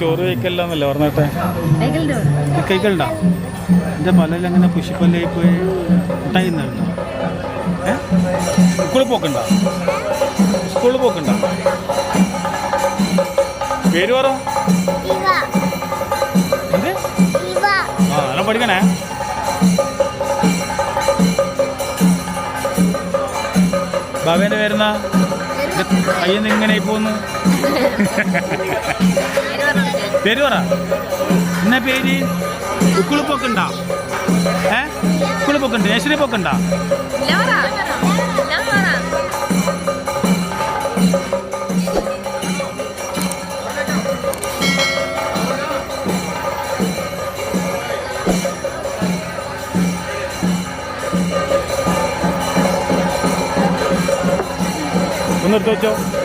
ചോറ് കഴിക്കല്ലെന്നല്ലേ പറഞ്ഞിട്ടെ? കഴിക്കണ്ട എന്റെ പല്ലിൽ അങ്ങനെ പുഷിപ്പല്ലായി പോയി? ഏ? സ്കൂളിൽ പോക്കണ്ട? സ്കൂളിൽ പോക്കണ്ട? പേര് പറ. എന്ത്? ആ നല്ല പഠിക്കണേ? ബാബേന്റെ പേരെന്നാ കയ്യിൽ നിന്ന് ഇങ്ങനെ പോന്ന് പേര് പറ. എന്നാ പേര്? സ്കൂളിൽ പോക്കണ്ട ഏ സ്കൂളിൽ പോക്കണ്ട നേഴ്സറി പോക്കണ്ട ഒന്ന് എടുത്തു വെച്ചോ.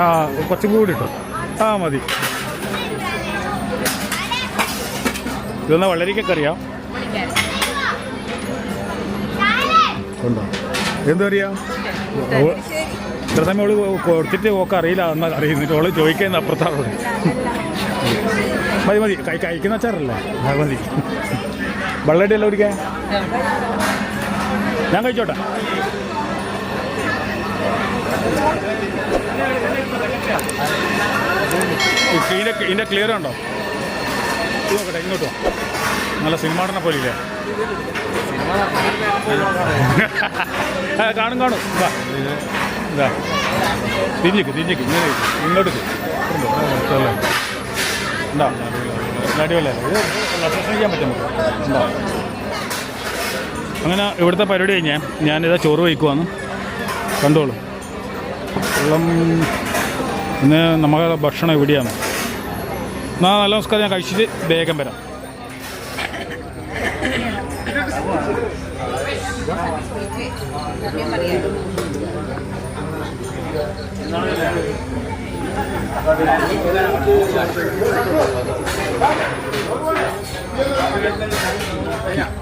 ആ കുറച്ചും കൂടി ഇട്ടോ. ആ മതി. ഇതൊന്നാ വളരിക്കൊക്കെ അറിയാം ഉണ്ടോ എന്തറിയാം ഇത്ര സമയം അവൾ കൊടുത്തിട്ട് ഓക്കെ അറിയില്ല എന്നാ അറിയുന്നിട്ട് ഓൾ ചോദിക്കുന്ന അപ്പുറത്താണ്? മതി മതി. കൈ കഴിക്കുന്ന അച്ചാറല്ലേ? അത് മതി. വെള്ളടി അല്ല കുടിക്കാൻ? ഞാൻ കഴിച്ചോട്ടെ. ഇതിന്റെ ക്ലിയർ ഉണ്ടോ? ഇത് നോക്കട്ടെ ഇങ്ങോട്ട് നല്ല സിനിമാടനെ പോലെ ഇല്ലേ കാണും കാണും. വാ. ഇതാ. തിരിഞ്ഞിക്ക് തിരിഞ്ഞിക്ക്. ഇങ്ങനെ ഇങ്ങോട്ട് ഇത്. അങ്ങനെ ഇവിടുത്തെ പരിപാടി കഴിഞ്ഞാൽ ഞാനിതാ ചോറ് വയ്ക്കുവാന്ന് കണ്ടോളൂ. വെള്ളം പിന്നെ നമ്മുടെ ഭക്ഷണം ഇവിടെയാണ്. എന്നാൽ നല്ല നമസ്കാരം ഞാൻ കഴിച്ചിട്ട് വേഗം വരാം.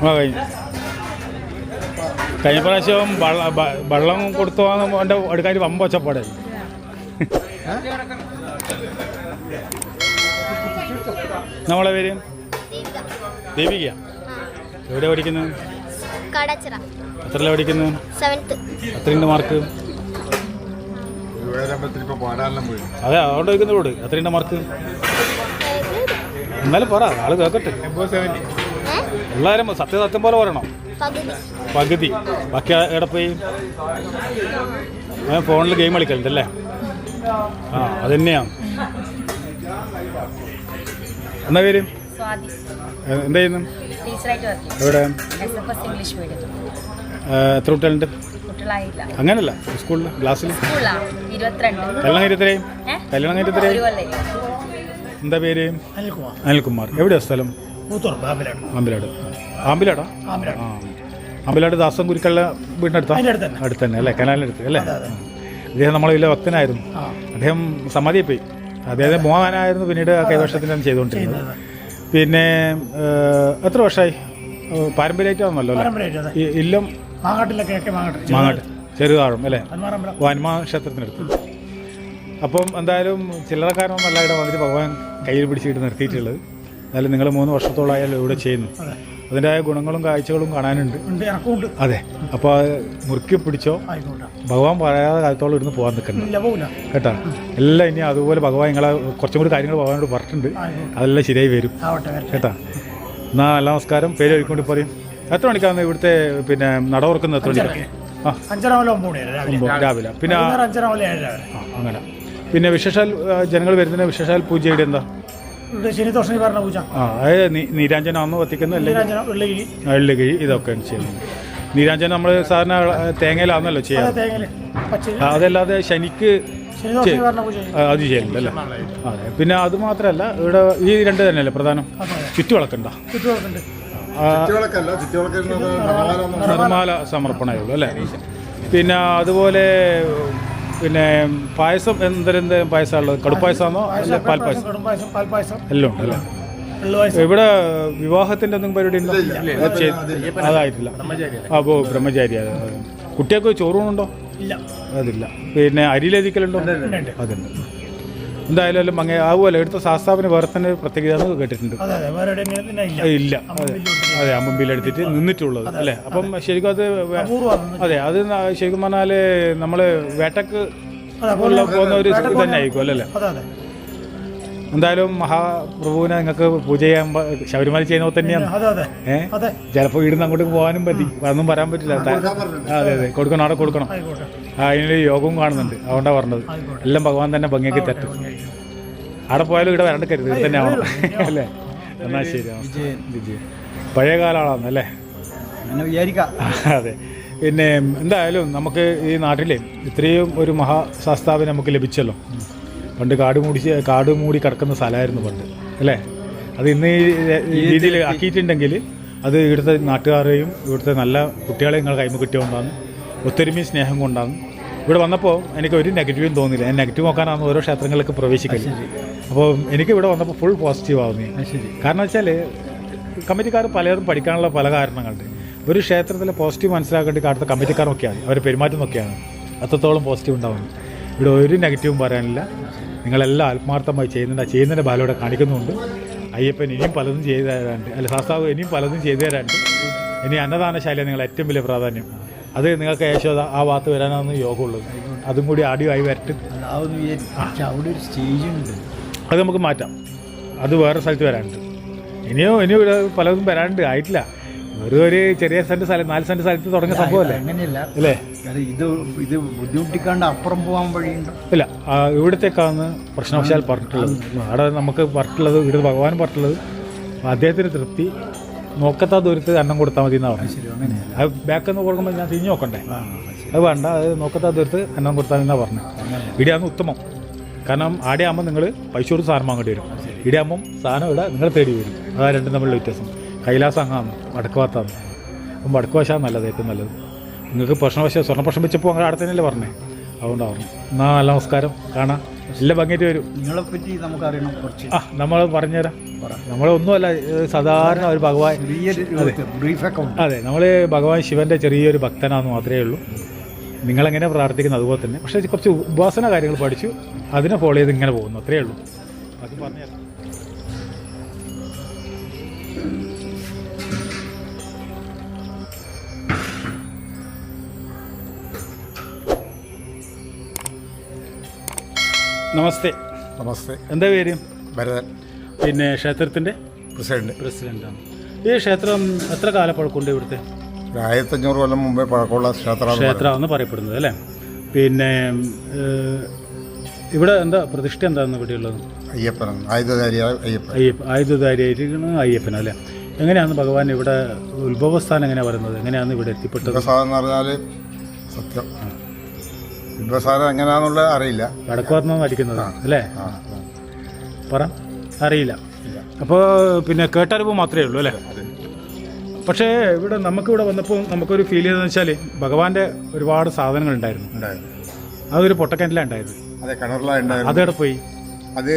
ആ കഴിഞ്ഞു. കഴിഞ്ഞ പ്രാവശ്യം വള്ള കൊടുത്തു എന്റെ അടുക്കാൻ വമ്പ ഒച്ചപ്പാടായി നമ്മളെ പേര്? ദീപിക. എവിടെ പഠിക്കുന്നത് കടച്ചിറ. എത്രല്ല പഠിക്കുന്നത് സെവൻത്ത് എത്രയുണ്ട് മാർക്ക് അതെ അതുകൊണ്ട് ചോദിക്കുന്നതോട് എത്രയുണ്ട് മാർക്ക് എന്നാലും പറ ആൾ കേക്കട്ടെ. എല്ലാവരും സത്യസത്യം സത്യം പോലെ പറയണം. പകുതി. ബാക്കി എവിടെ പോയി? ഞാൻ ഫോണിൽ ഗെയിം കളിക്കലുണ്ടല്ലേ? ആ അതന്നെയാണ് എന്താ പേര്? സ്വാതി. എന്താ ചെയ്യുന്നു? ടീച്ചറായിട്ട് വർക്ക് ചെയ്യും എവിടെ? എത്ര കുട്ടികളുണ്ട്? അങ്ങനല്ല. സ്കൂളിൽ ക്ലാസ്സിൽ? കല്യാണം കഴിഞ്ഞത്രയും? കല്യാണം ഒരു കഴിഞ്ഞത്രയും എന്താ പേര്? അനിൽകുമാർ. അനിൽകുമാർ. എവിടെയാ സ്ഥലം? മൂത്തോർ ബാബിലാണ് ആമ്പിലാട്? ആമ്പിലാടാ ആമ്പിലാട് ദാസം കുരുക്കളുടെ വീടിനടുത്താ? അടുത്ത് തന്നെ അല്ലേ? കനാലിനടുത്ത് അല്ലേ? അദ്ദേഹം നമ്മളെ വലിയ ഭക്തനായിരുന്നു. അദ്ദേഹം സമാധിയിൽ പോയി അദ്ദേഹം മോഹനായിരുന്നു പിന്നീട് ആ കൈവർഷത്തിനാണ് ചെയ്തുകൊണ്ടിരുന്നത്. പിന്നെ എത്ര വർഷമായി? പാരമ്പര്യമായിട്ടാണല്ലോ അല്ലേ? ഇല്ലം? മാങ്ങാട്ട്. ചെറുതാഴം അല്ലേ? വന്മാ ക്ഷേത്രത്തിനടുത്ത്. അപ്പം എന്തായാലും ചില്ലറക്കാരനൊന്നല്ല ഇവിടെ വന്നിട്ട് ഭഗവാൻ കയ്യിൽ പിടിച്ചിട്ട് നിർത്തിയിട്ടുള്ളത്. എന്നാലും നിങ്ങൾ മൂന്ന് വർഷത്തോളമായാലും ഇവിടെ ചെയ്യുന്നു. അതിന്റെതായ ഗുണങ്ങളും കാഴ്ചകളും കാണാനുണ്ട്. അതെ. അപ്പോൾ മുറുക്കി പിടിച്ചോ? ഭഗവാൻ പറയാതെ കാലത്തോളം ഇരുന്ന് പോകാൻ നിൽക്കണം കേട്ടോ? എല്ലാം ഇനി അതുപോലെ ഭഗവാൻ നിങ്ങളെ കുറച്ചും കൂടി കാര്യങ്ങൾ ഭഗവാനോട് പറഞ്ഞിട്ടുണ്ട്. അതെല്ലാം ശരിയായി വരും. കേട്ടോ? എന്നാ എല്ലാ നമസ്കാരം. പേര് ഒഴിക്കൊണ്ട് പറയും എത്ര മണിക്കാണ് ഇവിടുത്തെ പിന്നെ നട തുറക്കുന്നത് എത്ര മണിക്കാണ് ആ. അഞ്ചര രാവിലെ. പിന്നെ അങ്ങനെ. പിന്നെ വിശേഷാൽ ജനങ്ങൾ വരുന്ന വിശേഷാൽ പൂജയുടെ എന്താ? ശനി ദോഷണി പറഞ്ഞ പൂജ ആ അത് നീ- നീരാഞ്ജനാന്ന് കത്തിക്കുന്നത് അല്ലെങ്കിൽ നീരാഞ്ജന വെള്ളഗിരി എള്ളുകിഴി ഇതൊക്കെയാണ് ചെയ്യുന്നത് നീരാഞ്ജനം നമ്മൾ സാധാരണ തേങ്ങയിലാണല്ലോ ചെയ്യാം അതെ ചെയ്യാറ് തേങ്ങൽ പച്ച ആ, അതല്ലാതെ ശനിക്ക് ശനി ദോഷണി പറഞ്ഞ പൂജ ചെയ്യും. ആ, അത് ചെയ്യുന്നുണ്ടല്ലേ അതെ പിന്നെ അത് മാത്രമല്ല ഇവിടെ ഈ രണ്ട് തന്നെയല്ലേ പ്രധാനം? ചുറ്റുവിളക്കുണ്ടോ. ചുറ്റുവിളക്കുണ്ട നിർമ്മാല സമർപ്പണമേ ഉള്ളൂ അല്ലേ? പിന്നെ അതുപോലെ പിന്നെ പായസം എന്തെന്ത് പായസമുള്ളത് കടുപ്പായസമാണോ? അല്ല പാൽപ്പായസം. പാൽപ്പായസം. എല്ലാം ഉണ്ട് അല്ലേ? ഇവിടെ വിവാഹത്തിന്റെ എന്തെങ്കിലും പരിപാടി ഉണ്ടോ അതായിട്ടില്ല. അപ്പോ ഓ ബ്രഹ്മചാരി അതെ, അതെ. കുട്ടികൾക്ക് ചോറൂണുണ്ടോ ഇല്ല. അതില്ല. പിന്നെ അരിയിലെതിക്കലുണ്ടോ? ഉണ്ട്. അതുണ്ട്. എന്തായാലും അങ്ങനെ അങ്ങേ ആവുമല്ലോ. എടുത്ത ശാസ്താവിന് വേറെ തന്നെ പ്രത്യേകത കേട്ടിട്ടുണ്ട്. ഇല്ല. അതെ. അമ്പമ്പിയിലെടുത്തിട്ട് നിന്നിട്ടുള്ളത് അല്ലേ? അപ്പം ശരിക്കും അത് അതെ അത് ശരിക്കും പറഞ്ഞാൽ നമ്മൾ വേട്ടക്ക് പോകുന്ന ഒരു ഇത് തന്നെ ആയിരിക്കും അല്ലേ എന്തായാലും മഹാപ്രഭുവിനെ നിങ്ങൾക്ക് പൂജ ചെയ്യാൻ ശബരിമല ചെയ്യുന്നത് തന്നെയാണ്. ഏഹ് ചിലപ്പോൾ ഇവിടുന്ന് അങ്ങോട്ട് പോകാനും പറ്റി. അതൊന്നും പറയാൻ പറ്റില്ല. അതെ അതെ. കൊടുക്കണം അവിടെ കൊടുക്കണം. അതിനൊരു യോഗവും കാണുന്നുണ്ട്. അതുകൊണ്ടാണ് പറഞ്ഞത്. എല്ലാം ഭഗവാൻ തന്നെ ഭംഗിയാക്കി തട്ടും അവിടെ പോയാലും ഇവിടെ വരണ്ട കരുത്. തന്നെ ആവണം അല്ലേ? എന്നാൽ ശരി. വിജയൻ. പഴയ കാല ആളാണ് അല്ലേ അതെ. പിന്നെ എന്തായാലും നമുക്ക് ഈ നാട്ടിലെ ഇത്രയും ഒരു മഹാശാസ്താവിനെ നമുക്ക് ലഭിച്ചല്ലോ. പണ്ട് കാട് മൂടി കാട് മൂടി കിടക്കുന്ന സ്ഥലമായിരുന്നു പണ്ട് അല്ലേ? അത് ഇന്ന് ഈ രീതിയിൽ ആക്കിയിട്ടുണ്ടെങ്കിൽ അത് ഇവിടുത്തെ നാട്ടുകാരെയും ഇവിടുത്തെ നല്ല കുട്ടികളെയും നിങ്ങൾ കൈമ കിട്ടിയോണ്ടാണ് ഒത്തൊരുമയും സ്നേഹം കൊണ്ടാണ് ഇവിടെ വന്നപ്പോൾ എനിക്ക് ഒരു നെഗറ്റീവും തോന്നിയില്ല. ഞാൻ നെഗറ്റീവ് നോക്കാനാണ് ഓരോ ക്ഷേത്രങ്ങളിലേക്ക് പ്രവേശിക്കൽ. അപ്പോൾ എനിക്ക് ഇവിടെ വന്നപ്പോൾ ഫുൾ പോസിറ്റീവ് ആവുന്നു. കാരണം വെച്ചാൽ കമ്മിറ്റിക്കാർ പലരും പഠിക്കാനുള്ള പല കാരണങ്ങളുണ്ട്. ഒരു ക്ഷേത്രത്തിലെ പോസിറ്റീവ് മനസ്സിലാക്കേണ്ടി അടുത്ത കമ്മിറ്റിക്കാരൊക്കെയാണ്. അവരെ പെരുമാറ്റം നോക്കിയാണ് അത്രത്തോളം പോസിറ്റീവ് ഉണ്ടാവുന്നത്. ഇവിടെ ഒരു നെഗറ്റീവും പറയാനില്ല. നിങ്ങളെല്ലാം ആത്മാർത്ഥമായി ചെയ്യുന്നുണ്ട്. ചെയ്യുന്നതിന്റെ ബാലോടെ കാണിക്കുന്നുണ്ട്. അയ്യപ്പൻ ഇനിയും പലതും ചെയ്തു തരാനുണ്ട് അല്ല ശാസ്താവ് ഇനിയും പലതും ചെയ്തു തരാനുണ്ട് ഇനി അന്നദാനശാലിയാണ് നിങ്ങൾ ഏറ്റവും വലിയ പ്രാധാന്യം. അത് നിങ്ങൾക്ക് യേശോദ ആ ഭാഗത്ത് വരാനാണ് യോഗമുള്ളത് അതും കൂടി ആദ്യം ആയി വരട്ടെ. അവിടെ ഒരു സ്റ്റേജ് ഉണ്ട്. അത് നമുക്ക് മാറ്റാം. അത് വേറെ സ്ഥലത്ത് വരാനുണ്ട്. ഇനിയോ ഇനിയോ പലതും വരാനുണ്ട്. ആയിട്ടില്ല. ഒരു ഒരു ചെറിയ സെന്റ് സ്ഥലം നാല് സെന്റ് സ്ഥലത്ത് തുടങ്ങിയ സംഭവമല്ലേ? അങ്ങനെയല്ല. അല്ലേ? ഇത് ഇത് ബുദ്ധിമുട്ടിക്കാണ്ട് അപ്പുറം പോകാൻ വഴിയുണ്ട്. ഇല്ല. ഇവിടത്തേക്കാണ് പ്രശ്നവശാൽ പറഞ്ഞിട്ടുള്ളത്. അവിടെ നമുക്ക് പറഞ്ഞിട്ടുള്ളത് ഇവിടെ ഭഗവാൻ പറഞ്ഞിട്ടുള്ളത് അദ്ദേഹത്തിന് തൃപ്തി നോക്കത്താ ദൂരത്ത് അന്നം കൊടുത്താൽ മതി എന്നാണ് പറഞ്ഞത്. അത് ബാക്കിൽ നിന്ന് കൊടുക്കുമ്പോൾ ഞാൻ തിരിഞ്ഞു നോക്കണ്ടേ? അത് വേണ്ട അത് നോക്കത്താ ദൂരത്ത് അന്നം കൊടുത്താൽ മതി എന്നാണ് പറഞ്ഞത് ഇവിടെയാണ് ഉത്തമം. കാരണം ആടെ ആകുമ്പോൾ നിങ്ങൾ പൈസ കൊടുത്ത് സാധനം വാങ്ങേണ്ടി വരും. ഇവിടെ ആകുമ്പം സാധനം ഇവിടെ നിങ്ങൾ തേടി വരും. അതാ രണ്ടും തമ്മിലുള്ള വ്യത്യാസം. കൈലാസം അങ്ങാന്ന് വടക്ക് ഭാഗത്താണ് അപ്പം വടക്ക് വശമാണ് നല്ലത് ഏറ്റവും നല്ലത്. നിങ്ങൾക്ക് പ്രശ്നം പ്രശ്നവശം സ്വർണ പ്രശ്നം വെച്ചപ്പോൾ അങ്ങനെ അവിടെ തന്നെയല്ലേ പറഞ്ഞേ? അതുകൊണ്ടാണ് പറഞ്ഞു എന്നാൽ നല്ല നമസ്കാരം. കാണാം. എല്ലാം ഭംഗിയായിട്ട് വരും. നിങ്ങളെ പറ്റി നമുക്ക് അറിയണം കുറച്ച്. ആ നമ്മൾ പറഞ്ഞുതരാം. നമ്മളൊന്നുമല്ല സാധാരണ ഒരു ഭഗവാൻ അതെ. നമ്മൾ ഭഗവാൻ ശിവന്റെ ചെറിയൊരു ഭക്തനാണെന്ന് മാത്രമേ ഉള്ളൂ. നിങ്ങളെങ്ങനെ പ്രാർത്ഥിക്കുന്നത് അതുപോലെ തന്നെ. പക്ഷേ കുറച്ച് ഉപാസന കാര്യങ്ങൾ പഠിച്ചു. അതിനെ ഫോളോ ചെയ്ത് ഇങ്ങനെ പോകുന്നു. അത്രയേ ഉള്ളൂ. അത് പറഞ്ഞുതരാം. നമസ്തേ. നമസ്തേ. എന്താ പേര്? ഭരതൻ. പിന്നെ ക്ഷേത്രത്തിന്റെ? പ്രസിഡന്റ്. പ്രസിഡന്റാണ്. ഈ ക്ഷേത്രം എത്ര കാലപ്പഴക്കമുണ്ട് ഇവിടുത്തെ? ഒരു ആയിരത്തഞ്ഞൂറ് കൊല്ലം മുമ്പേ പഴക്കമുള്ള ക്ഷേത്രമാണ് ക്ഷേത്രമാണെന്ന് പറയപ്പെടുന്നത് അല്ലേ? പിന്നെ ഏഹ്, ഇവിടെ എന്താ പ്രതിഷ്ഠ എന്താണ് ഇവിടെ ഉള്ളത് അയ്യപ്പനാണ് ആയുധധാരിയായ അയ്യപ്പൻ. അയ്യപ്പ ആയുധധാരിയായിരിക്കുന്ന അയ്യപ്പൻ അല്ലേ? എങ്ങനെയാണ് ഭഗവാൻ ഇവിടെ ഉത്ഭവസ്ഥാനം എങ്ങനെയാണ് വരുന്നത് എങ്ങനെയാണ് ഇവിടെ എത്തിപ്പെട്ടത്? എന്ന് പറഞ്ഞാൽ സത്യം. ബിംബസാരം എങ്ങനെയാണെന്നുള്ളത് അറിയില്ല. വടക്കുവാത്മ വലിക്കുന്നത് അല്ലേ? പറ അറിയില്ല. അപ്പോൾ പിന്നെ കേട്ടറിവ് മാത്രമേ ഉള്ളൂ അല്ലേ? പക്ഷേ ഇവിടെ നമുക്കിവിടെ വന്നപ്പോൾ നമുക്കൊരു ഫീൽ ചെയ്തതെന്ന് വെച്ചാൽ ഭഗവാന്റെ ഒരുപാട് സാധനങ്ങൾ ഉണ്ടായിരുന്നു. അതൊരു പൊട്ടക്കിണറ്റിലാണ് ഉണ്ടായത്. അതെ കിണറിലാണ് ഉണ്ടായിരുന്നു അതവിടെ പോയി? അത്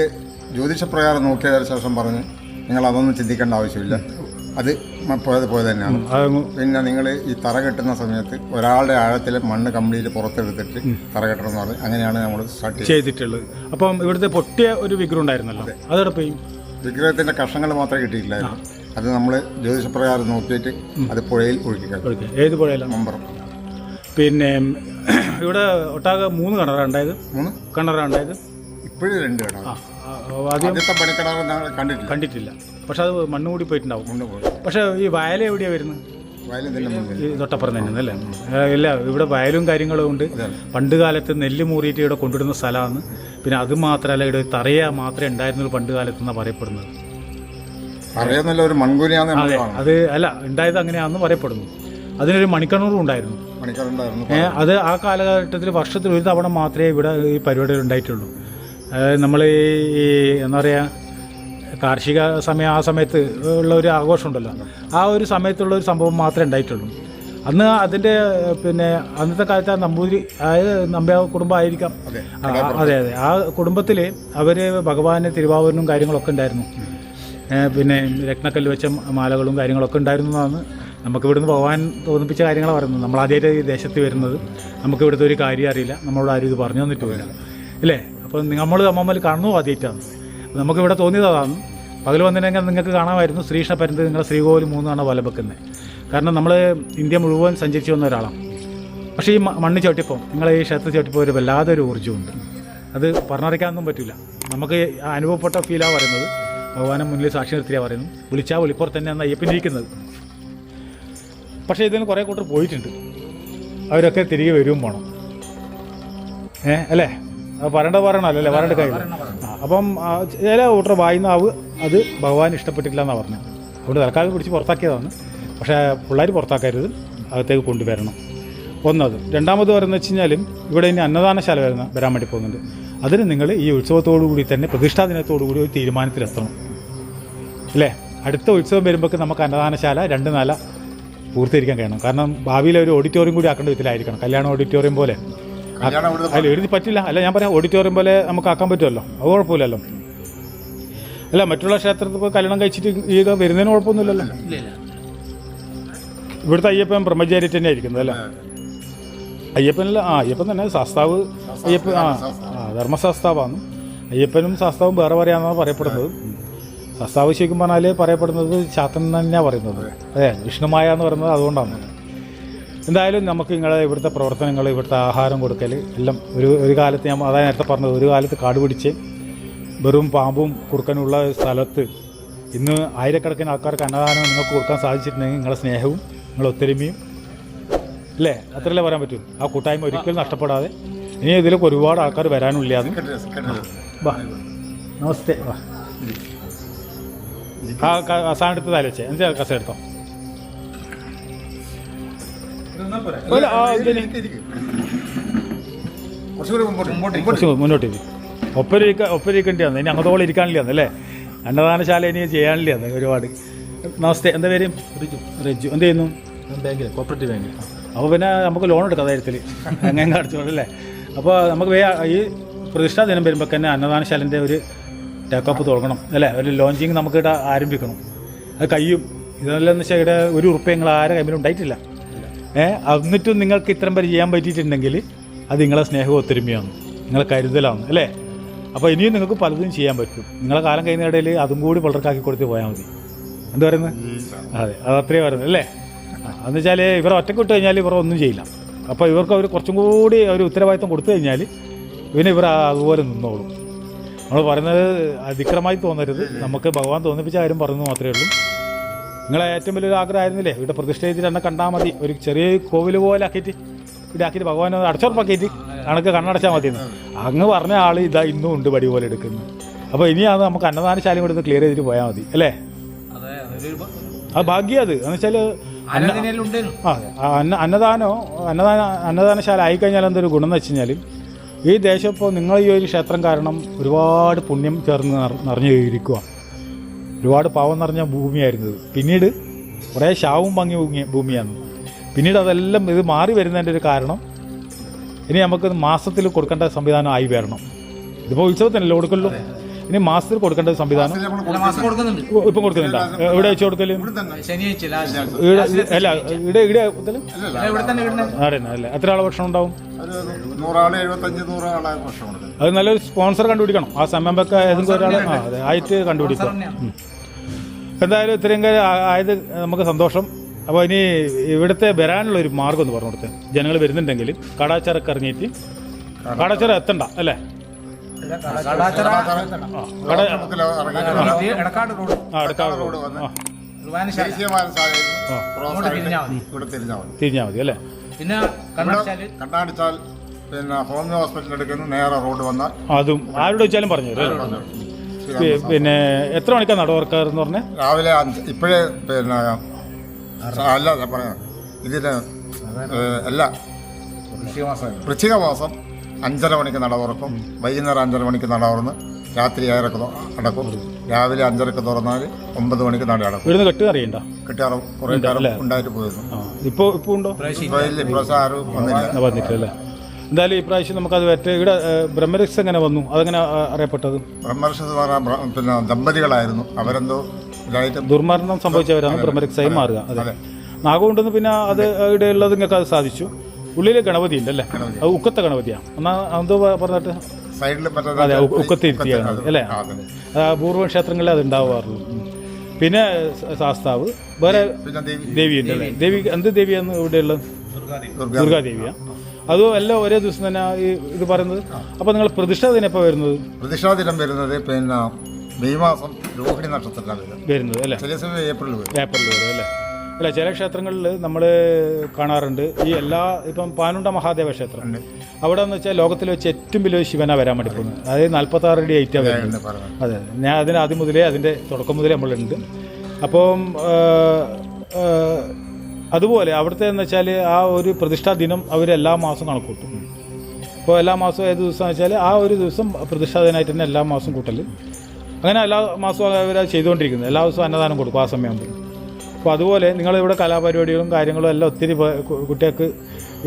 ജ്യോതിഷപ്രകാരം നോക്കിയതിന് ശേഷം പറഞ്ഞ് നിങ്ങൾ അതൊന്നും ചിന്തിക്കേണ്ട ആവശ്യമില്ല. അത് പോയത് പോയത് തന്നെയാണ്. പിന്നെ നിങ്ങൾ ഈ തറ കെട്ടുന്ന സമയത്ത് ഒരാളുടെ ആഴത്തിൽ മണ്ണ് കംപ്ലീറ്റ് പുറത്തെടുത്തിട്ട് തറ കെട്ടണം എന്ന് പറഞ്ഞ് അങ്ങനെയാണ് നമ്മൾ സ്റ്റാർട്ട് ചെയ്തിട്ടുള്ളത്. അപ്പം ഇവിടുത്തെ പൊട്ടിയ ഒരു വിഗ്രഹം ഉണ്ടായിരുന്നല്ലോ. അതവിടെ പോയി? വിഗ്രഹത്തിന്റെ കഷ്ണങ്ങൾ മാത്രമേ കിട്ടിയിട്ടില്ലായിരുന്നു. അത് നമ്മൾ ജ്യോതിഷപ്രകാരം നോക്കിയിട്ട് അത് പുഴയിൽ ഒഴുക്കി ഏത് പുഴയിലാണ്? മമ്പറം. പിന്നെ ഇവിടെ ഒട്ടാകെ മൂന്ന് കിണറാണ് ഉണ്ടായത്. മൂന്ന്? കിണറാണ് ഉണ്ടായത്. ഇപ്പോഴും രണ്ട് കിണർ ആദ്യത്തെ പണിക്കിണർ കണ്ടിട്ടില്ല. കണ്ടിട്ടില്ല. പക്ഷെ അത് മണ്ണ് കൂടി പോയിട്ടുണ്ടാവും. പോയി. പക്ഷെ ഈ വയല എവിടെയാണ് വരുന്നത്? തൊട്ടപ്പുറം തന്നെ അല്ലേ? ഇല്ല ഇവിടെ വയലും കാര്യങ്ങളും ഉണ്ട്. പണ്ട് കാലത്ത് നെല്ല് മൂറിയിട്ട് ഇവിടെ കൊണ്ടുവരുന്ന സ്ഥലമാണ്. പിന്നെ അത് മാത്രമല്ല ഇവിടെ തറയ മാത്രമേ ഉണ്ടായിരുന്നുള്ളൂ പണ്ട് കാലത്ത് എന്നാണ് പറയപ്പെടുന്നത്. അറിയാന്നല്ല ഒരു അതെ അല്ല ഉണ്ടായത് അങ്ങനെയാണെന്ന് പറയപ്പെടുന്നു. അതിനൊരു മണിക്കണൂറും ഉണ്ടായിരുന്നു. അത് ആ കാലഘട്ടത്തിൽ വർഷത്തിൽ ഒരു തവണ മാത്രമേ ഇവിടെ ഈ പരിപാടികൾ ഉണ്ടായിട്ടുള്ളൂ. നമ്മൾ ഈ എന്താ പറയുക കാർഷിക സമയം ആ സമയത്ത് ഉള്ള ഒരു ആഘോഷമുണ്ടല്ലോ. ആ ഒരു സമയത്തുള്ള ഒരു സംഭവം മാത്രമേ ഉണ്ടായിട്ടുള്ളൂ. അന്ന് അതിന്റെ പിന്നെ അന്നത്തെ കാലത്ത് ആ നമ്പൂതിരി അതായത് നമ്പ്യ കുടുംബമായിരിക്കാം. ആയിരിക്കാം അതെ അതെ. ആ കുടുംബത്തിൽ അവർ ഭഗവാന് തിരുവാവൂരിനും കാര്യങ്ങളൊക്കെ ഉണ്ടായിരുന്നു. പിന്നെ രത്നക്കല്ല് വെച്ച മാലകളും കാര്യങ്ങളൊക്കെ ഉണ്ടായിരുന്നു എന്നാണ് നമുക്ക് ഇവിടുന്ന് ഭഗവാൻ തോന്നിപ്പിച്ച കാര്യങ്ങളാണ് പറയുന്നത്. നമ്മൾ ആദ്യമായിട്ട് ഈ ദേശത്ത് വരുന്നത്. നമുക്ക് ഇവിടുത്തെ ഒരു കാര്യം അറിയില്ല. നമ്മളോട് ആരും ഇത് പറഞ്ഞു തന്നിട്ട് പോയില്ല അല്ലേ അപ്പോൾ നമ്മൾ അമ്മമ്മൽ കാണുന്നു ആദ്യമായിട്ടാണ്. നമുക്ക് ഇവിടെ തോന്നിയത് അതാണ് പകൽ വന്നിട്ടെങ്കിൽ നിങ്ങൾക്ക് കാണാമായിരുന്നു. ശ്രീകൃഷ്ണ പരിന്ത് നിങ്ങളുടെ ശ്രീകോവിൽ മൂന്നാണ് വല വെക്കുന്നത് കാരണം നമ്മൾ ഇന്ത്യ മുഴുവൻ സഞ്ചരിച്ചു വന്ന ഒരാളാണ്. പക്ഷേ ഈ മണ്ണ് ചവിട്ടിപ്പോൾ നിങ്ങൾ ഈ ക്ഷേത്ര ചവിട്ടിപ്പോൾ ഒരു വല്ലാതെ ഒരു ഊർജമുണ്ട് അത് പറഞ്ഞറിയിക്കാനൊന്നും പറ്റില്ല നമുക്ക് അനുഭവപ്പെട്ട ഫീലാണ് പറയുന്നത്. ഭഗവാനെ മുന്നിൽ സാക്ഷി നിർത്തിയാണ് പറയുന്നത്. വിളിച്ചാൽ വിളിപ്പുറത്ത് തന്നെയാണ് അയ്യപ്പനിരിക്കുന്നത്. പക്ഷേ ഇതിന് കുറേ കൂട്ടർ പോയിട്ടുണ്ട്. അവരൊക്കെ തിരികെ വരും പോകണം ഏ അല്ലേ? അത് പറയേണ്ടത് പറയണമല്ലോ അല്ലേ പറയേണ്ട കാര്യം അപ്പം ചില കൂട്ടർ വായുന്നാവ് അത് ഭഗവാൻ ഇഷ്ടപ്പെട്ടില്ല എന്നാണ് പറഞ്ഞത്. അതുകൊണ്ട് തൽക്കാലം പിടിച്ച് പുറത്താക്കിയതാണ്. പക്ഷേ പിള്ളേർ പുറത്താക്കരുത്. അകത്തേക്ക് കൊണ്ടുവരണം. ഒന്നത്. രണ്ടാമത് പറയുന്നത് വെച്ച് കഴിഞ്ഞാൽ ഇവിടെ ഇനി അന്നദാനശാല വരുന്ന വരാൻ വേണ്ടി പോകുന്നുണ്ട്. അതിന് നിങ്ങൾ ഈ ഉത്സവത്തോടു കൂടി തന്നെ പ്രതിഷ്ഠാ ദിനത്തോടു കൂടി ഒരു തീരുമാനത്തിലെത്തണം. അല്ലേ? അടുത്ത ഉത്സവം വരുമ്പോൾ നമുക്ക് അന്നദാനശാല രണ്ട് നില പൂർത്തീകരിക്കാൻ കഴിയണം. കാരണം ഭാവിയിൽ ഒരു ഓഡിറ്റോറിയം കൂടി ആക്കേണ്ട വിധത്തിലായിരിക്കണം. കല്യാണ ഓഡിറ്റോറിയം പോലെ. അല്ല എഴുതി പറ്റില്ല. അല്ല ഞാൻ പറയാം ഓഡിറ്റോറിയം പോലെ നമുക്ക് ആക്കാൻ പറ്റുമല്ലോ. അത് കുഴപ്പമില്ലല്ലോ. അല്ല മറ്റുള്ള ക്ഷേത്രത്തിൽ പോയി കല്യാണം കഴിച്ചിട്ട് ഈ വരുന്നതിന് കുഴപ്പമൊന്നുമില്ലല്ലോ. ഇവിടുത്തെ അയ്യപ്പൻ ബ്രഹ്മചാരി തന്നെ ആയിരിക്കുന്നത് അല്ലേ? അയ്യപ്പനല്ല ആ അയ്യപ്പൻ തന്നെ ശാസ്താവ് അയ്യപ്പൻ ആ ആ ധർമ്മശാസ്താവാണ്. അയ്യപ്പനും ശാസ്താവും വേറെ പറയാമെന്നാണ് പറയപ്പെടുന്നത്. ശാസ്താവ് ശരിക്കും പറഞ്ഞാൽ പറയപ്പെടുന്നത് ചാത്തൻ തന്നെയാണ് പറയുന്നത്. അതെ വിഷ്ണുമായ എന്ന് പറയുന്നത് അതുകൊണ്ടാണ്. എന്തായാലും നമുക്ക് നിങ്ങളെ ഇവിടുത്തെ പ്രവർത്തനങ്ങൾ ഇവിടുത്തെ ആഹാരം കൊടുക്കൽ എല്ലാം ഒരു ഒരു കാലത്ത് ഞാൻ അതായത് നേരത്തെ പറഞ്ഞത് ഒരു കാലത്ത് കാട് പിടിച്ച് വെറും പാമ്പും കുറുക്കനുള്ള സ്ഥലത്ത് ഇന്ന് ആയിരക്കണക്കിന് ആൾക്കാർക്ക് അന്നദാനം നിങ്ങൾക്ക് കൊടുക്കാൻ സാധിച്ചിട്ടുണ്ടെങ്കിൽ നിങ്ങളുടെ സ്നേഹവും നിങ്ങളുടെ ഒത്തൊരുമയും അല്ലേ? അത്രയല്ലേ പറയാൻ പറ്റും? ആ കൂട്ടായ്മ ഒരിക്കലും നഷ്ടപ്പെടാതെ. ഇനി ഇതിലേക്ക് ഒരുപാട് ആൾക്കാർ വരാനില്ലാന്ന് നമസ്തേ വാ. ആ കസാൻ ആ സാധനം എടുത്ത് തലച്ചേ എന്താ കസ എടുത്തോ? മുന്നോട്ട്. ഒപ്പരിക്ക വന്നു. ഇനി അങ്ങോട്ടോളം ഇരിക്കാനില്ലാന്ന് അല്ലേ? അന്നദാനശാല ഇനി ചെയ്യാനില്ലാന്ന് ഒരുപാട്. നമസ്തേ എന്താ പേര്? റിജു. റിജു. എന്ത് ചെയ്യുന്നു? ബാങ്കിൽ കോപ്പറേറ്റീവ് ബാങ്കിൽ അപ്പോൾ പിന്നെ നമുക്ക് ലോൺ എടുക്കാം കാര്യത്തിൽ അങ്ങനെ അടിച്ചോളല്ലേ അപ്പോൾ നമുക്ക് ഈ പ്രതിഷ്ഠാ ദിനം വരുമ്പോൾ തന്നെ അന്നദാനശാലന്റെ ഒരു ടേക്കപ്പ് തുടങ്ങണം അല്ലേ? ഒരു ലോഞ്ചിങ് നമുക്ക് ഇവിടെ ആരംഭിക്കണം. അത് കഴിയും. ഇതെല്ലാം എന്ന് വെച്ചാൽ ഇവിടെ ഒരു ഉറുപ്പ്യ നിങ്ങൾ ആരെ കയ്യിലും ഉണ്ടായിട്ടില്ല. എന്നിട്ടും നിങ്ങൾക്ക് ഇത്രയും പേര് ചെയ്യാൻ പറ്റിയിട്ടുണ്ടെങ്കിൽ അത് നിങ്ങളെ സ്നേഹം ഒത്തൊരുമയാണ്. നിങ്ങളെ കരുതലാണ് അല്ലേ? അപ്പോൾ ഇനിയും നിങ്ങൾക്ക് പലതും ചെയ്യാൻ പറ്റും. നിങ്ങളെ കാലം കഴിഞ്ഞ ഇടയിൽ അതും കൂടി വളർക്കാക്കി കൊടുത്ത് പോയാൽ മതി. എന്താ പറയുന്നത് അതെ അത് അത്രയും പറയുന്നത് അല്ലേ? എന്ന് വെച്ചാൽ ഇവർ ഒറ്റയ്ക്ക് വിട്ട് കഴിഞ്ഞാൽ ഇവർ ഒന്നും ചെയ്യില്ല. അപ്പോൾ ഇവർക്ക് അവർ കുറച്ചും കൂടി ഒരു ഉത്തരവാദിത്വം കൊടുത്തു കഴിഞ്ഞാൽ പിന്നെ ഇവർ അതുപോലെ നിന്നോളും. നമ്മൾ പറയുന്നത് അതിക്രമായി തോന്നരുത്. നമുക്ക് ഭഗവാൻ തോന്നിപ്പിച്ച കാര്യം പറഞ്ഞു മാത്രമേ ഉള്ളൂ. നിങ്ങളെ ഏറ്റവും വലിയൊരു ആഗ്രഹമായിരുന്നില്ലേ? ഇവിടെ പ്രതിഷ്ഠ ചെയ്തിട്ട് എന്നെ കണ്ടാൽ മതി. ഒരു ചെറിയ കോവിൽ പോലെ ആക്കിയിട്ട് ഇവിടെ ആക്കിയിട്ട് ഭഗവാൻ ഒന്ന് അടച്ചുറപ്പാക്കിയിട്ട് കണക്ക് കണ്ണടച്ചാൽ മതി അങ്ങ് പറഞ്ഞ ആൾ ഇതാ ഇന്നും ഉണ്ട് പടി പോലെ എടുക്കുന്നത് അപ്പോൾ ഇനിയാണ് നമുക്ക് അന്നദാനശാലയും കൂടെ ഒന്ന് ക്ലിയർ ചെയ്തിട്ട് പോയാൽ മതി അല്ലേ? അത് ഭാഗ്യം അത്. എന്ന് വെച്ചാൽ അന്ന അന്നദാനോ അന്നദാന അന്നദാനശാല ആയിക്കഴിഞ്ഞാൽ എന്തൊരു ഗുണം എന്ന് വെച്ച് കഴിഞ്ഞാൽ ഈ ദേശം ഇപ്പോൾ നിങ്ങൾ ഈ ഒരു ക്ഷേത്രം കാരണം ഒരുപാട് പുണ്യം ചേർന്ന് നിറ- നിറഞ്ഞു ഇരിക്കുക ഒരുപാട് പാവം നിറഞ്ഞ ഭൂമിയായിരുന്നു ഇത്. പിന്നീട് കുറേ ശാവും ഭംഗി ഭൂമി ഭൂമിയാണ് പിന്നീട് അതെല്ലാം ഇത് മാറി വരുന്നതിന്റെ ഒരു കാരണം ഇനി നമുക്ക് മാസത്തിൽ കൊടുക്കേണ്ട സംവിധാനം ആയി വരണം. ഇതിപ്പോൾ ഉത്സവത്തിനല്ലേ കൊടുക്കല്ലോ ഇനി മാസത്തിൽ കൊടുക്കേണ്ട സംവിധാനം? ഇപ്പം കൊടുക്കുന്നുണ്ടോ എവിടെ വെച്ച് കൊടുക്കൽ? അല്ല ഇവിടെ ഇവിടെ അതെ അല്ല, എത്ര ആളെ ഭക്ഷണം ഉണ്ടാവും? അത് നല്ലൊരു സ്പോൺസർ കണ്ടുപിടിക്കണം. ആ സമയത്തൊക്കെ ഏതെങ്കിലും ഒരാളെ ആ അതെ ആയിട്ട് കണ്ടുപിടിക്കണം. എന്തായാലും ഇത്രയും കാര്യം ആയത് നമുക്ക് സന്തോഷം. അപ്പോൾ ഇനി ഇവിടുത്തെ വരാനുള്ള ഒരു മാർഗം ഒന്ന് പറഞ്ഞു കൊടുത്തേ ജനങ്ങൾ വരുന്നുണ്ടെങ്കിൽ കാടാച്ചിറക്ക് ഇറങ്ങിയിട്ട് കടാച്ചിറ എത്തണ്ട അല്ലേ? തിരിഞ്ഞാൽ മതി. അല്ലേ? പിന്നെ കണ്ണാടിച്ചാൽ പിന്നെ ഹോമിയോ ഹോസ്പിറ്റലിൽ എടുക്കുന്നു നേരെ റോഡ് വന്നാൽ അതും ആരോട് വെച്ചാലും പറഞ്ഞു പിന്നെ എത്ര മണിക്കാണ് നട തുറക്കാറെന്ന് പറഞ്ഞേ? രാവിലെ അഞ്ച് ഇപ്പോഴേ പിന്നെ അല്ല ഞാൻ പറയാം. ഇതിന് അല്ല. വൃശ്ചിക മാസം. അഞ്ചര മണിക്ക് നട തുറക്കും. വൈകുന്നേരം അഞ്ചര മണിക്ക് നട തുറന്ന് രാത്രി ഏഴരക്ക് അടക്കും. രാവിലെ അഞ്ചരക്ക് തുറന്നാൽ ഒമ്പത് മണിക്ക് നട അടക്കും. ഇവിടുന്ന് കെട്ട് അറിയണ്ട? കിട്ടാറ് കുറേ കാലം ഉണ്ടായിട്ട് പോയിരുന്നു. ഇപ്പോൾ ഇപ്പോൾ ഉണ്ടോ? ഇപ്പോൾ വലിയ പ്രസാരം വന്നില്ല. വന്നിട്ടില്ല എന്തായാലും ഈ പ്രാവശ്യം നമുക്കത് പറ്റ ഇവിടെ ബ്രഹ്മരക്ഷ എങ്ങനെ വന്നു? അതങ്ങനെ അറിയപ്പെട്ടത്? എന്ന് പിന്നെ ദമ്പതികളായിരുന്നു. അവരെന്തോ ഇതായിട്ട് ദുർമരണം സംഭവിച്ചവരാണ് ബ്രഹ്മരക്ഷയായി മാറുക. അതെ. നാഗമുണ്ടെന്ന് പിന്നെ അത് ഇവിടെ ഉള്ളത് നിങ്ങൾക്ക് അത് സാധിച്ചു. ഉള്ളിൽ ഗണപതി. ഇല്ലല്ലേ അത് ഉക്കത്തെ ഗണപതിയാണ് എന്നാ എന്തോ പറഞ്ഞിട്ട്? അതെ ഉക്കത്തെ ഇരുത്തിയാണ് അല്ലേ? പൂർവ ക്ഷേത്രങ്ങളിൽ അത് ഉണ്ടാവാറുള്ളൂ. പിന്നെ ശാസ്താവ് വേറെ പിന്നെ ദേവി. എന്ത് ദേവിയാണ് ഇവിടെയുള്ളത്? ദുർഗ ദുർഗാദേവിയാണ് അതും എല്ലാം ഒരേ ദിവസം തന്നെ ഈ ഇത് പറയുന്നത്. അപ്പോൾ നിങ്ങൾ പ്രതിഷ്ഠ എപ്പോൾ വരുന്നത്? പ്രതിഷ്ഠാദിനം വരുന്നത് പിന്നെ മെയ് മാസം രോഹിണി നക്ഷത്രത്തിലാണ് വരുന്നത്. വരുന്നത് അല്ലേ? ചില സമയം ഏപ്രിൽ വരും. ഏപ്രിൽ വരും അല്ലേ? അല്ല ചില ക്ഷേത്രങ്ങളിൽ നമ്മൾ കാണാറുണ്ട്. ഈ എല്ലാ ഇപ്പം പാനുണ്ട മഹാദേവ ക്ഷേത്രം. അവിടെ എന്ന് വെച്ചാൽ ലോകത്തിൽ വെച്ച് ഏറ്റവും വലിയ ശിവനാണ് വരാൻ വേണ്ടി പോകുന്നത്. അതായത് നാൽപ്പത്തി ആറ് അടി ഐറ്റാണ് വരുന്നത്. അതെ. ഞാൻ അതിന് ആദ്യം മുതലേ അതിന്റെ തുടക്കം മുതലേ നമ്മളുണ്ട് അപ്പം അതുപോലെ അവിടുത്തെ എന്ന് വെച്ചാൽ ആ ഒരു പ്രതിഷ്ഠാ ദിനം അവർ എല്ലാ മാസവും കണക്കൂട്ടും. അപ്പോൾ എല്ലാ മാസവും ഏത് ദിവസം വെച്ചാൽ ആ ഒരു ദിവസം പ്രതിഷ്ഠാ ദിനമായിട്ട് തന്നെ എല്ലാ മാസവും കൂട്ടൽ അങ്ങനെ എല്ലാ മാസവും അവർ ചെയ്തുകൊണ്ടിരിക്കുന്നത്. എല്ലാ ദിവസവും അന്നദാനം കൊടുക്കും ആ സമയമാകുമ്പോൾ. അപ്പോൾ അതുപോലെ നിങ്ങളിവിടെ കലാപരിപാടികളും കാര്യങ്ങളും എല്ലാം ഒത്തിരി കുട്ടികൾക്ക്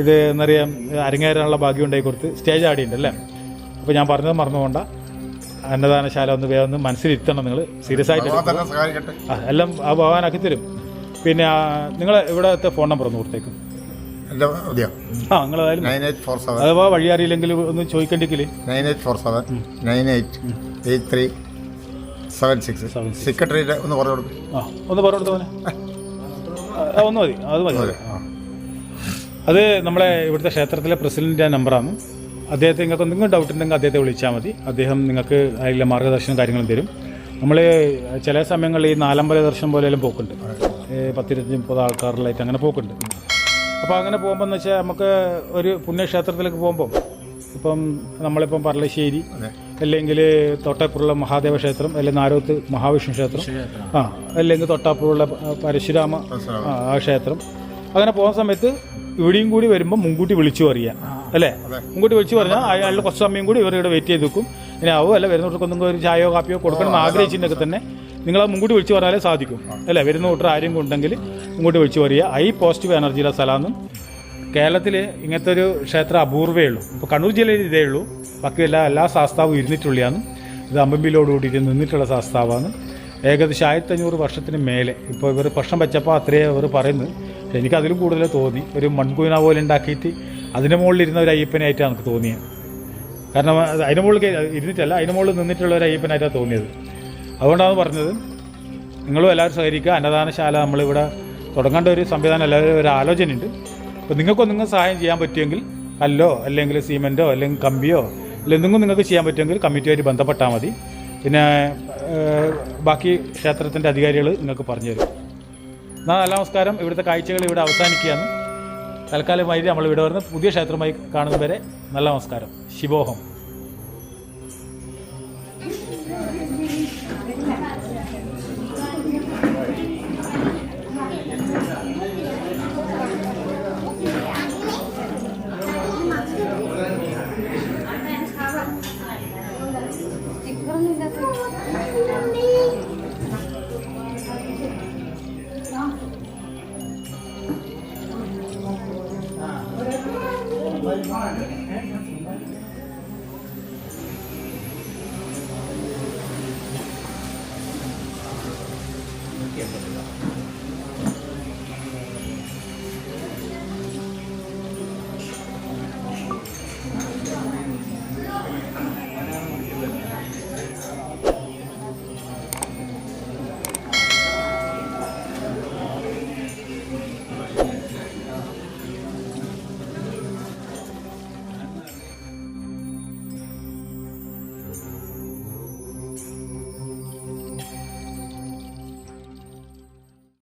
ഇത് എന്താ പറയുക അരങ്ങേറാനുള്ള ഭാഗ്യം ഉണ്ടായി കൊടുത്ത് സ്റ്റേജ് ആടിയുണ്ട് അല്ലേ? അപ്പോൾ ഞാൻ പറഞ്ഞത് മറന്നുകൊണ്ട അന്നദാനശാല ഒന്ന് വേഗം ഒന്ന് മനസ്സിലിരുത്തണം നിങ്ങൾ സീരിയസ് ആയിട്ട് എല്ലാം ആ ഭഗവാനാക്കി തരും പിന്നെ നിങ്ങൾ ഇവിടത്തെ ഫോൺ നമ്പർ ഒന്ന് കൊടുത്തേക്കും. ആ നിങ്ങൾ അഥവാ വഴി അറിയില്ലെങ്കിൽ ഒന്ന് ചോദിക്കണ്ടെങ്കിൽ nine eight four seven. Nine eight eight three seven six. സെക്രട്ടറിയുടെ ഒന്ന് പറഞ്ഞു കൊടുക്കും. ആ ഒന്ന് പറഞ്ഞു കൊടുത്തോനെ ഒന്ന് മതി. അത് മതി ആ. അത് നമ്മളെ ഇവിടുത്തെ ക്ഷേത്രത്തിലെ പ്രസിഡന്റിന്റെ നമ്പറാണ്. അദ്ദേഹത്തെ നിങ്ങൾക്ക് എന്തെങ്കിലും ഡൗട്ട് ഉണ്ടെങ്കിൽ അദ്ദേഹത്തെ വിളിച്ചാൽ മതി. അദ്ദേഹം നിങ്ങൾക്ക് അതിലെ മാർഗദർശനം കാര്യങ്ങളും തരും. നമ്മൾ ചില സമയങ്ങളിൽ ഈ നാലമ്പല ദർശനം പോലെയെല്ലാം പോക്കുണ്ട്. പത്തിരുപത്തി മുപ്പത് ആൾക്കാരിലായിട്ട് അങ്ങനെ പോക്കുണ്ട്. അപ്പോൾ അങ്ങനെ പോകുമ്പോൾ എന്ന് വെച്ചാൽ നമുക്ക് ഒരു പുണ്യക്ഷേത്രത്തിലേക്ക് പോകുമ്പോൾ ഇപ്പം നമ്മളിപ്പം പറളശ്ശേരി അല്ലെങ്കിൽ തൊട്ടപ്പുറമുള്ള മഹാദേവ ക്ഷേത്രം അല്ലെങ്കിൽ നാരോത്ത് മഹാവിഷ്ണു ക്ഷേത്രം ആ അല്ലെങ്കിൽ തൊട്ടപ്പുറമുള്ള പരശുരാമ ആ, ക്ഷേത്രം. അങ്ങനെ പോകുന്ന സമയത്ത് ഇവിടെയും കൂടി വരുമ്പോൾ മുൻകൂട്ടി വിളിച്ചു പറയുക. അല്ലേ? മുൻകൂട്ടി വിളിച്ചു പറഞ്ഞാൽ അയാളുടെ കുറച്ച് സമയം കൂടി ഇവർ ഇവിടെ വെയിറ്റ് ചെയ്ത് വെക്കും ഇനി ആവോ? അല്ല വരുന്നവർക്ക് ഒന്നും ഒരു ചായയോ കാപ്പിയോ കൊടുക്കണം എന്ന് ആഗ്രഹിച്ചിട്ടുണ്ടെങ്കിൽ തന്നെ നിങ്ങൾ ആ മുൻകൂട്ടി വിളിച്ചു പറഞ്ഞാലേ സാധിക്കും. അല്ലേ വരുന്ന കൂട്ടർ ആരെങ്കിലും ഉണ്ടെങ്കിൽ മുൻകൂട്ടി വിളിച്ചു പറയുക. ഐ പോസിറ്റീവ് എനർജിയുടെ സ്ഥലമാണ് കേരളത്തിൽ ഇങ്ങനത്തെ ഒരു ക്ഷേത്രം അപൂർവേ ഉള്ളൂ. ഇപ്പോൾ കണ്ണൂർ ജില്ലയിൽ ഇതേ ഉള്ളൂ. ബാക്കി എല്ലാ എല്ലാ ശാസ്താവും ഇരുന്നിട്ടുള്ളതാണ് ഇത് അമ്പമ്പിലോട് കൂടിയിട്ട് നിന്നിട്ടുള്ള ശാസ്താവാണ് ഏകദേശം ആയിരത്തഞ്ഞൂറ് വർഷത്തിന് മേലെ. ഇപ്പോൾ ഇവർ പ്രശ്നം വെച്ചപ്പോൾ അത്രയേ അവർ പറയുന്നത്. എനിക്കതിലും കൂടുതൽ തോന്നി. ഒരു മൺകുന പോലെ ഉണ്ടാക്കിയിട്ട് അതിന്റെ മുകളിലിരുന്ന ഒരു അയ്യപ്പനായിട്ടാണ് എനിക്ക് തോന്നിയത്. കാരണം അത് അതിന് മുകളിൽ ഇരുന്നിട്ടല്ല അതിന് മുകളിൽ നിന്നിട്ടുള്ള ഒരു അയ്യപ്പനായിട്ടാണ് തോന്നിയത്. അതുകൊണ്ടാണ് പറഞ്ഞത് നിങ്ങളും എല്ലാവരും സഹകരിക്കുക അന്നദാനശാല നമ്മളിവിടെ തുടങ്ങേണ്ട ഒരു സംവിധാനം എല്ലാവരും ഒരു ആലോചനയുണ്ട്. അപ്പോൾ നിങ്ങൾക്കൊന്നും നിങ്ങൾ സഹായം ചെയ്യാൻ പറ്റുമെങ്കിൽ കല്ലോ അല്ലെങ്കിൽ സിമെന്റോ അല്ലെങ്കിൽ കമ്പിയോ അല്ലെങ്കിൽ എന്തെങ്കിലും നിങ്ങൾക്ക് ചെയ്യാൻ പറ്റുമെങ്കിൽ കമ്മിറ്റിയായിട്ട് ബന്ധപ്പെട്ടാൽ മതി. പിന്നെ ബാക്കി ക്ഷേത്രത്തിന്റെ അധികാരികൾ നിങ്ങൾക്ക് പറഞ്ഞു തരും എന്നാൽ നല്ല നമസ്കാരം. ഇവിടുത്തെ കാഴ്ചകൾ ഇവിടെ അവസാനിക്കുകയാണ്. തൽക്കാലമായി നമ്മൾ ഇവിടെ വരുന്ന പുതിയ ക്ഷേത്രമായി കാണുന്നവരെ നല്ല നമസ്കാരം. ശിവോഹം.